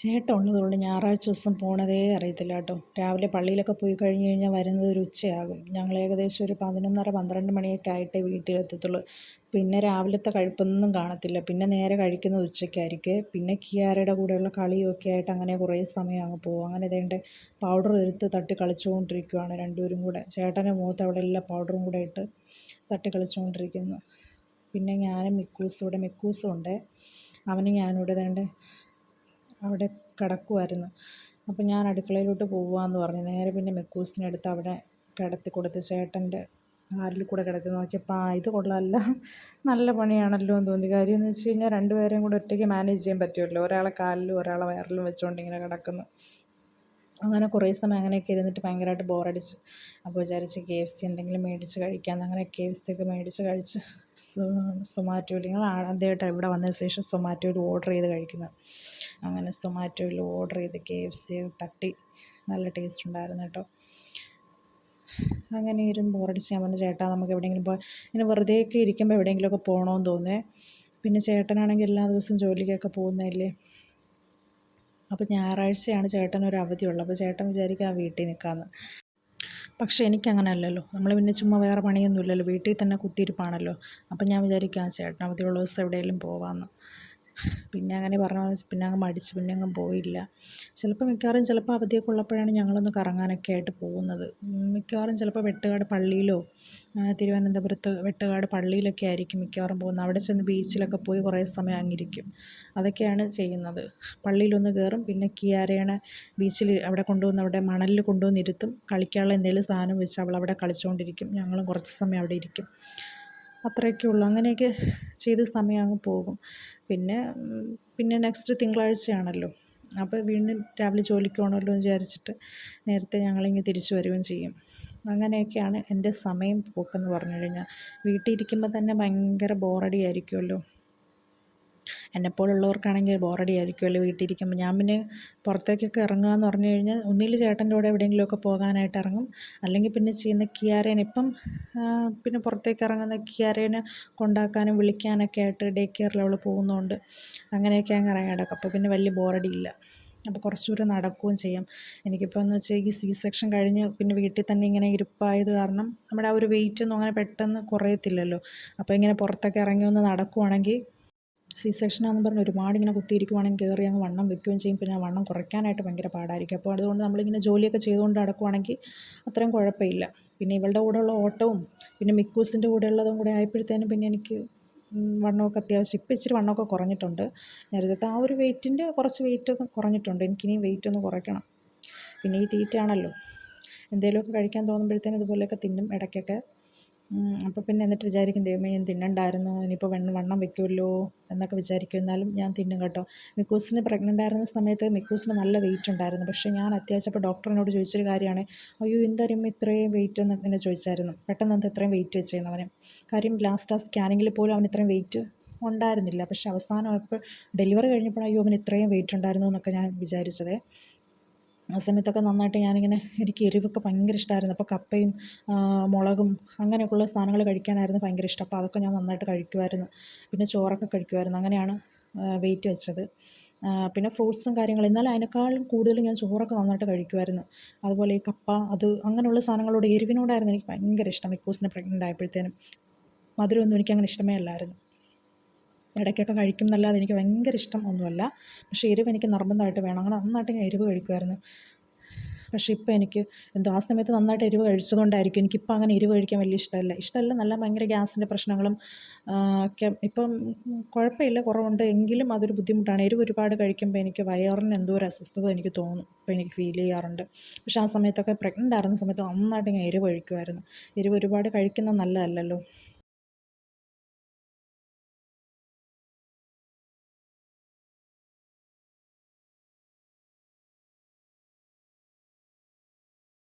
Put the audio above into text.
ചേട്ടൻ ഉള്ളതുകൊണ്ട് ഞായറാഴ്ച ദിവസം പോണതേ അറിയത്തില്ല കേട്ടോ. രാവിലെ പള്ളിയിലൊക്കെ പോയി കഴിഞ്ഞ് കഴിഞ്ഞാൽ വരുന്നത് ഒരു ഉച്ചയാകും. ഞങ്ങൾ ഏകദേശം ഒരു പതിനൊന്നര പന്ത്രണ്ട് മണിയൊക്കെ ആയിട്ടേ വീട്ടിലെത്തത്തുള്ളൂ പിന്നെ രാവിലത്തെ കഴിപ്പൊന്നും കാണത്തില്ല. പിന്നെ നേരെ കഴിക്കുന്നത് ഉച്ചയ്ക്കായിരിക്കും. പിന്നെ കിയാരയുടെ കൂടെയുള്ള കളിയൊക്കെ ആയിട്ട് അങ്ങനെ കുറേ സമയം അങ്ങ് പോകും. അങ്ങനെ ഇതേണ്ട പൗഡർ എടുത്ത് തട്ടി കളിച്ചുകൊണ്ടിരിക്കുകയാണ് രണ്ടുപേരും കൂടെ. ചേട്ടന്റെ മുഖത്ത് അവിടെ എല്ലാം പൗഡറും കൂടെ ഇട്ട് തട്ടി കളിച്ചുകൊണ്ടിരിക്കുന്നു. പിന്നെ ഞാനും മിക്കൂസും ഇവിടെ മിക്കൂസും ഉണ്ട്. അവന് ഞാനിവിടെ വേണ്ട അവിടെ കിടക്കുമായിരുന്നു അപ്പോൾ ഞാൻ അടുക്കളയിലോട്ട് പോവാമെന്ന് പറഞ്ഞു. നേരെ പിന്നെ മെക്കൂസിനെടുത്ത് അവിടെ കിടത്തി കൊടുത്ത് ചേട്ടന്റെ കാലിൽ കൂടെ കിടത്തി നോക്കിയപ്പോൾ ആ ഇത് കൊള്ളാമല്ല നല്ല പണിയാണല്ലോ എന്ന് തോന്നി. കാര്യം എന്ന് വെച്ച് കഴിഞ്ഞാൽ രണ്ടുപേരെയും കൂടെ ഒറ്റയ്ക്ക് മാനേജ് ചെയ്യാൻ പറ്റുമല്ലോ. ഒരാളെ കാലിലും ഒരാളെ വയറിലും വെച്ചുകൊണ്ട് ഇങ്ങനെ കിടക്കുന്നു. അങ്ങനെ കുറേ സമയം അങ്ങനെയൊക്കെ ഇരുന്നിട്ട് ഭയങ്കരമായിട്ട് ബോറടിച്ചു അപ്പോൾ വിചാരിച്ച് കെ എഫ് സി എന്തെങ്കിലും മേടിച്ച് കഴിക്കാമെന്ന് അങ്ങനെ കെ എഫ് സി ഒക്കെ മേടിച്ച് കഴിച്ച് സൊമാറ്റോയിൽ ഞങ്ങൾ ആദ്യമായിട്ടാണ് ഇവിടെ വന്നതിന് ശേഷം സൊമാറ്റോയിൽ ഓർഡർ ചെയ്ത് കഴിക്കുന്നത്. അങ്ങനെ സൊമാറ്റോയിൽ ഓർഡർ ചെയ്ത് കെ എഫ് സി തട്ടി. നല്ല ടേസ്റ്റ് ഉണ്ടായിരുന്നു കേട്ടോ. അങ്ങനെ ഇരുന്ന് ബോറടിച്ച് ഞാൻ പറഞ്ഞു ചേട്ടാ നമുക്ക് എവിടെയെങ്കിലും പോയി ഇങ്ങനെ വെറുതെയൊക്കെ ഇരിക്കുമ്പോൾ എവിടെയെങ്കിലുമൊക്കെ പോകണമെന്ന് തോന്നുന്നേ. പിന്നെ ചേട്ടനാണെങ്കിൽ എല്ലാ ദിവസവും ജോലിക്കൊക്കെ പോകുന്നതല്ലേ? അപ്പോൾ ഞായറാഴ്ചയാണ് ചേട്ടനൊരു അവധിയുള്ളത് അപ്പോൾ ചേട്ടൻ വിചാരിക്കുക ആ വീട്ടിൽ നിൽക്കാമെന്ന്. പക്ഷേ എനിക്കങ്ങനെ അല്ലല്ലോ നമ്മൾ പിന്നെ ചുമ്മാ വേറെ പണിയൊന്നുമില്ലല്ലോ. വീട്ടിൽ തന്നെ കുത്തിയിരിപ്പാണല്ലോ. അപ്പം ഞാൻ വിചാരിക്കാം ചേട്ടൻ അവധിയുള്ള ദിവസം എവിടെയെങ്കിലും പോകാമെന്ന് പിന്നെ അങ്ങനെ പറഞ്ഞ പിന്നെ അങ്ങ് മടിച്ച് പിന്നെ അങ്ങ് പോയില്ല. ചിലപ്പോൾ മിക്കവാറും ചിലപ്പോൾ അവധിയൊക്കെ ഉള്ളപ്പോഴാണ് ഞങ്ങളൊന്ന് കറങ്ങാനൊക്കെ ആയിട്ട് പോകുന്നത്. മിക്കവാറും ചിലപ്പോൾ വെട്ടുകാട് പള്ളിയിലോ തിരുവനന്തപുരത്ത് വെട്ടുകാട് പള്ളിയിലൊക്കെ ആയിരിക്കും മിക്കവാറും പോകുന്നത്. അവിടെ ചെന്ന് ബീച്ചിലൊക്കെ പോയി കുറേ സമയം അങ്ങിരിക്കും. അതൊക്കെയാണ് ചെയ്യുന്നത്. പള്ളിയിലൊന്ന് കയറും പിന്നെ കിയാരേണ ബീച്ചിൽ അവിടെ കൊണ്ടുവന്ന് അവിടെ മണലിൽ കൊണ്ടുവന്നിരുത്തും കളിക്കാനുള്ള എന്തെങ്കിലും സാധനം വെച്ച് അവൾ അവിടെ കളിച്ചുകൊണ്ടിരിക്കും ഞങ്ങളും കുറച്ച് സമയം അവിടെ ഇരിക്കും. അത്രയൊക്കെ ഉള്ളൂ. അങ്ങനെയൊക്കെ ചെയ്ത് സമയം അങ്ങ് പോകും. പിന്നെ പിന്നെ നെക്സ്റ്റ് തിങ്കളാഴ്ചയാണല്ലോ. അപ്പോൾ വീണ്ടും രാവിലെ ജോലിക്ക് പോകണമല്ലോ എന്ന് വിചാരിച്ചിട്ട് നേരത്തെ ഞങ്ങളിങ്ങ് തിരിച്ചു വരികയും ചെയ്യും. അങ്ങനെയൊക്കെയാണ് എന്റെ സമയം പോക്കെന്ന് പറഞ്ഞു കഴിഞ്ഞാൽ. വീട്ടിൽ ഇരിക്കുമ്പോൾ തന്നെ ഭയങ്കര ബോറടി ആയിരിക്കുമല്ലോ എന്നെപ്പോലുള്ളവർക്കാണെങ്കിൽ ബോറടി ആയിരിക്കുമല്ലോ വീട്ടിലിരിക്കുമ്പോൾ ഞാൻ പിന്നെ പുറത്തേക്കൊക്കെ ഇറങ്ങുക എന്ന് പറഞ്ഞു കഴിഞ്ഞാൽ ഒന്നുകിൽ ചേട്ടന്റെ കൂടെ എവിടെയെങ്കിലുമൊക്കെ പോകാനായിട്ട് ഇറങ്ങും. അല്ലെങ്കിൽ പിന്നെ ചെയ്യുന്ന കിയാരേനെ ഇപ്പം പിന്നെ പുറത്തേക്ക് ഇറങ്ങുന്ന കിയാരേനെ കൊണ്ടാക്കാനും വിളിക്കാനൊക്കെ ആയിട്ട് ഡേ കെയറിൽ അവൾ പോകുന്നതുകൊണ്ട് അങ്ങനെയൊക്കെ അങ്ങ് ഇറങ്ങി കിടക്കും അപ്പോൾ പിന്നെ വലിയ ബോറടിയില്ല. അപ്പോൾ കുറച്ച് ദൂരം നടക്കുകയും ചെയ്യാം. എനിക്കിപ്പോൾ എന്ന് വെച്ചാൽ ഈ സി സെക്ഷൻ കഴിഞ്ഞ് പിന്നെ വീട്ടിൽ തന്നെ ഇങ്ങനെ ഇരിപ്പായത് കാരണം നമ്മുടെ ആ ഒരു വെയിറ്റ് ഒന്നും അങ്ങനെ പെട്ടെന്ന് കുറയത്തില്ലല്ലോ. അപ്പോൾ ഇങ്ങനെ പുറത്തൊക്കെ ഇറങ്ങി ഒന്ന് നടക്കുവാണെങ്കിൽ സി സെക്ഷനാണെന്ന് പറഞ്ഞ് ഒരുപാട് ഇങ്ങനെ കുത്തിയിരിക്കുവാണെങ്കിൽ കയറി അങ്ങ് വണ്ണം വെക്കുകയും ചെയ്യും. പിന്നെ വണ്ണം കുറയ്ക്കാനായിട്ട് ഭയങ്കര പാടായിരിക്കും. അപ്പോൾ അതുകൊണ്ട് നമ്മളിങ്ങനെ ജോലിയൊക്കെ ചെയ്തുകൊണ്ട് നടക്കുവാണെങ്കിൽ അത്രയും കുഴപ്പമില്ല. പിന്നെ ഇവളുടെ കൂടെയുള്ള ഓട്ടവും പിന്നെ മിക്കൂസിന്റെ കൂടെ ഉള്ളതും കൂടെ ആയപ്പോഴത്തേനും പിന്നെ എനിക്ക് വണ്ണമൊക്കെ അത്യാവശ്യം ഇപ്പം ഇച്ചിരി വണ്ണമൊക്കെ കുറഞ്ഞിട്ടുണ്ട്. നേരത്തെ ആ ഒരു വെയിറ്റിന്റെ കുറച്ച് വെയിറ്റൊക്കെ കുറഞ്ഞിട്ടുണ്ട്. എനിക്കിനിയും വെയിറ്റ് ഒന്ന് കുറയ്ക്കണം. പിന്നെ ഈ തീറ്റയാണല്ലോ. എന്തെങ്കിലുമൊക്കെ കഴിക്കാൻ തോന്നുമ്പോഴത്തേനും ഇതുപോലെയൊക്കെ തിന്നും ഇടയ്ക്കൊക്കെ. അപ്പോൾ പിന്നെ എന്നിട്ട് വിചാരിക്കും ദൈവമേ ഞാൻ തിന്നണ്ടായിരുന്നു. ഇനിയിപ്പോൾ വണ്ണം വണ്ണം വെക്കുമല്ലോ എന്നൊക്കെ വിചാരിക്കും. എന്നാലും ഞാൻ തിന്നും കേട്ടോ. മിക്കൂസിന് പ്രഗ്നന്റ് ആയിരുന്ന സമയത്ത് മിക്കൂസിന് നല്ല വെയിറ്റ് ഉണ്ടായിരുന്നു. പക്ഷേ ഞാൻ അത്യാവശ്യം ഇപ്പോൾ ഡോക്ടറിനോട് ചോദിച്ചൊരു കാര്യമാണ്. അയ്യോ എന്തായാലും ഇത്രയും വെയിറ്റ് എന്ന്? എന്നെ ചോദിച്ചായിരുന്നു. പെട്ടെന്ന് എന്താ ഇത്രയും വെയിറ്റ് വെച്ചിരുന്നു അവന്. കാര്യം ലാസ്റ്റ് ആ സ്കാനിങ്ങിൽ പോലും അവൻ ഇത്രയും വെയിറ്റ് ഉണ്ടായിരുന്നില്ല. പക്ഷേ അവസാനം ഇപ്പോൾ ഡെലിവറി കഴിഞ്ഞപ്പോൾ അയ്യോ അവന് ഇത്രയും വെയിറ്റ് ഉണ്ടായിരുന്നു എന്നൊക്കെ ഞാൻ വിചാരിച്ചത്. ആ സമയത്തൊക്കെ നന്നായിട്ട് ഞാനിങ്ങനെ എനിക്ക് എരിവൊക്കെ ഭയങ്കര ഇഷ്ടമായിരുന്നു അപ്പോൾ കപ്പയും മുളകും അങ്ങനെയൊക്കെയുള്ള സാധനങ്ങൾ കഴിക്കാനായിരുന്നു ഭയങ്കര ഇഷ്ടം. അപ്പോൾ അതൊക്കെ ഞാൻ നന്നായിട്ട് കഴിക്കുമായിരുന്നു പിന്നെ ചോറൊക്കെ കഴിക്കുമായിരുന്നു അങ്ങനെയാണ് വെയിറ്റ് വെച്ചത്. പിന്നെ ഫ്രൂട്ട്സും കാര്യങ്ങളും. എന്നാലും അതിനേക്കാളും കൂടുതൽ ഞാൻ ചോറൊക്കെ നന്നായിട്ട് കഴിക്കുമായിരുന്നു അതുപോലെ ഈ കപ്പ അത് അങ്ങനെയുള്ള സാധനങ്ങളോട് എരിവിനോടായിരുന്നു എനിക്ക് ഭയങ്കര ഇഷ്ടം. മിക്കൂസിനെ പ്രഗ്നന്റ് ആയപ്പോഴത്തേനും. മധുരമൊന്നും എനിക്കങ്ങനെ ഇഷ്ടമേ അല്ലായിരുന്നു. ഇടയ്ക്കൊക്കെ കഴിക്കും എന്നല്ലാതെ എനിക്ക് ഭയങ്കര ഇഷ്ടം ഒന്നുമല്ല. പക്ഷേ എരിവ് എനിക്ക് നിർബന്ധമായിട്ട് വേണം. അങ്ങനെ നന്നായിട്ട് ഞാൻ എരിവ് കഴിക്കുമായിരുന്നു. പക്ഷേ ഇപ്പോൾ എനിക്ക് എന്തോ ആ സമയത്ത് നന്നായിട്ട് എരിവ് കഴിച്ചതുകൊണ്ടായിരിക്കും എനിക്കിപ്പോൾ അങ്ങനെ എരിവ് കഴിക്കാൻ വലിയ ഇഷ്ടമല്ല. ഇഷ്ടമല്ല നല്ല ഭയങ്കര ഗ്യാസിന്റെ പ്രശ്നങ്ങളും ഒക്കെ ഇപ്പം കുഴപ്പമില്ല കുറവുണ്ട്. എങ്കിലും അതൊരു ബുദ്ധിമുട്ടാണ്. എരിവ് ഒരുപാട് കഴിക്കുമ്പോൾ എനിക്ക് വയറിന് എന്തോ ഒരു അസ്വസ്ഥത എനിക്ക് തോന്നും. ഇപ്പോൾ എനിക്ക് ഫീൽ ചെയ്യാറുണ്ട്. പക്ഷേ ആ സമയത്തൊക്കെ പ്രഗ്നന്റ് ആയിരുന്ന സമയത്ത് നന്നായിട്ട് ഞാൻ എരിവ് കഴിക്കുമായിരുന്നു. എരിവ് ഒരുപാട് കഴിക്കുന്നത് നല്ലതല്ലല്ലോ.